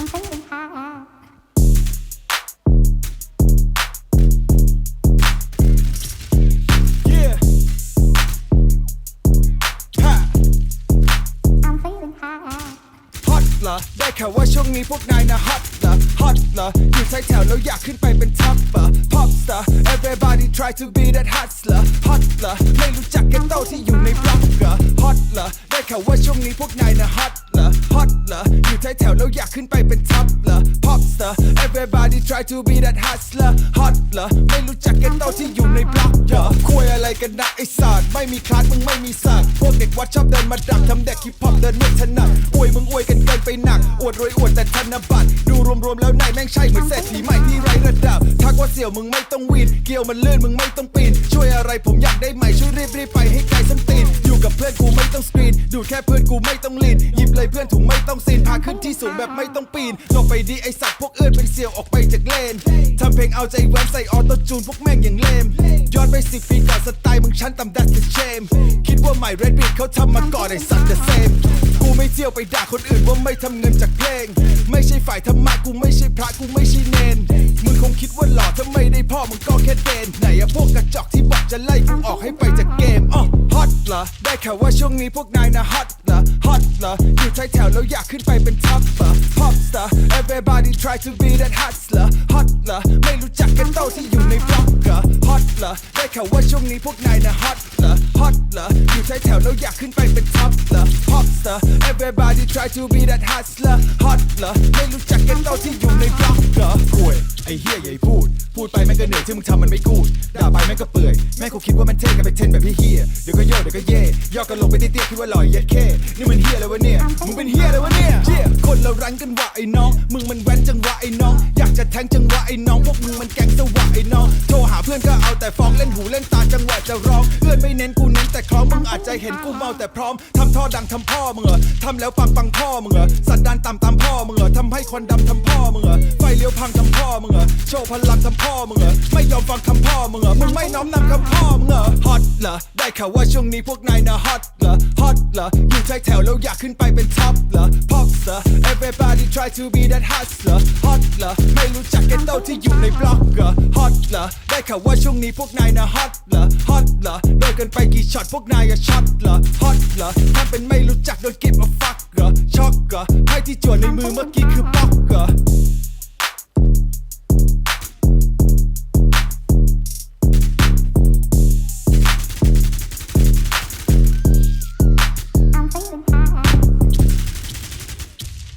I'm feeling high. Yeah. Ha. I'm feeling high. ฮอตเหรอได้ข่าวว่าช่วงนี้พวกนายนะฮอตเหรอฮอตเหรออยู่ท้ายแถวแล้วอยากขึ้นไปเป็นท็อปเหรอ pop star everybody try to be that hustler ฮอตเหรอไม่รู้จักแกโต้ที่อยู่ในบล็อกเหรอฮอตเหรอได้ข่าวว่าช่วงนี้พวกนายนะฮอตเหรอรออยู่ ท้ายแถวแล้วอยากขึ้นไปเป็นท็อปเหรอ pop star everybody try to be that hustler ฮอตเหรอไม่รู้จักแกโตที่อยู่ในบล็อกเหรอคุยอะไรกันนะไอ้สัตว์ไม่มีคลาสมึงไม่มีสัตว์พวกเด็กวัดชอบเดินมาดักทำเด็กฮิปฮอปเดินไม่ถนัดอวยมึงอวยกันเกินไปหนัก อวดรวยอวดแต่ธนบัตรดูรวมๆแล้วนายแม่งใช่เหมือนเศรษฐีใหม่ที่ไร้ระดับทักว่าเสี่ยวมึงไม่ต้องวีนเกี่ยวมันลื่นมึงไม่ต้องปีนช่วยอะไรผมอยากได้ใหม่ช่วยรีบรีบๆไปให้ ต้องสกรีนดูแค่เพื่อนกูไม่ต้องลีนหยิบเลยเพื่อนถุงไม่ต้องซีนพาขึ้นที่สูงแบบไม่ต้องปีนลงไปดีไอสัตว์พวกเอื้อนเป็นเสี่ยวออกไปจากเลนทำเพลงเอาใจแหวนใส่ออโต้จูนพวกแม่งอย่างเลมย้อนไปสิปีก่อนสไตล์มึงชั้นต่ำดัดจะเชมคิดว่าใหม่เรดบีทเขาทำมาก่อนไอสัตว์จะเซมกูไม่เที่ยวไปด่าคนอื่นว่าไม่ทำเงินจากเพลง ไม่ใช่ฝ่ายธรรมะกูไม่ใช่พระกูไม่ใช่เนนมึงคงคิดว่าหล่อถ้าไม่ได้พ่อมึงก็แค่เดนไหนอะพวกกระจอกที่บอก จะไล่กูออกให้ไปจากเกมอ๋อฮอตเหรอ ได้ข่าวว่าช่วงนี้พวกนายนะฮอตเหรอ ฮอตเหรอ อยู่ท้ายแถวแล้วอยากขึ้นไปเป็นท็อปเหรอ pop star everybody try to be that hustler ฮอตเหรอ ไม่รู้จักกันโตที่อยู่ในบล็อกเหรอ ฮอตเหรอ ได้ข่าวว่าช่วงนี้พวกนายนะฮอตเหรอ ฮอตเหรออยู่ท้ายแถวแล้วอยากขึ้นไปเป็นท็อปเหรอ pop star everybody try to be that hustler ฮอตเหรอไม่รู้จักกันโตที่อยู่ในบล็อกเหรอคุยไอ้เฮียใหญ่พูด พูดไปแม่งก็เหนื่อยที่มึงทำมันไม่กูดด่าไปแม่งก็เปื่อยแม่งคงคิดว่ามันเท่กันไปเทรนแบบพี่เฮียเดี๋ยวก็โยกเดี๋ยวก็เย่ย่อกันลงไปเตี้ยๆคิดว่าหล่อยเย็ดแค่นี่มันเฮียอะไรวะเนี่ยมึงเป็นเฮียอะไรวะเนี่ยเหี้ยคนเรารังกันว่าไอ้น้อง มึงมันแว้นจังวะไอ้น้อง อยากจะแทงจังวะไอ้น้องพวกมึงมันแก๊งสวะไอ้น้องโทรหาเพื่อนก็เอาแต่ฟ้องเล่นหูเล่นตาจังหวะจะร้องเพื่อนไม่เน้นกูเน้นแต่คล้องมึงอาจจะเห็นกูเมาแต่พร้อมทำท่อดังทำพ่อมึงเหรอทำแล้วปังปังพ่อมึงเหรอสัตว์ดานต่ำตามพ่อมึงเหรอทำให้คนดำทำพ่อมึงเหรอไฟเลี้ยวพังทำพ่อมึงเหรอโชว์พลังทำพ่อมึงเหรอไม่ยอมฟังคำพ่อมึงเหรอมึงไม่น้อมนำคำพ่อมึงเหรอฮอตเหรอได้ข่าวว่าช่วงนี้พวกนายน่ะฮอต เหรออตเหรอยู่ท้ายแถวแล้วอยากขึ้นไปเป็นท็อปเหรอ pop star everybody try to be that hustler ฮอตเหรอไม่รู้จักแกโตที่อยู่ในบล็อกเหรอฮอตเหรอได้ข่าวว่าช่วงนี้พวกนายนะฮอตเหรอฮอตเหรอโดนกันไปกี่ช็อตพวกนายอะช็อตเหรอฮอตเหรอถ้าเป็นไม่รู้จักโดนกิบมาฟักเหรอช็อกเหรอไพ่ที่จวนในมือเมื่อกี้คือป๊อกเหรอ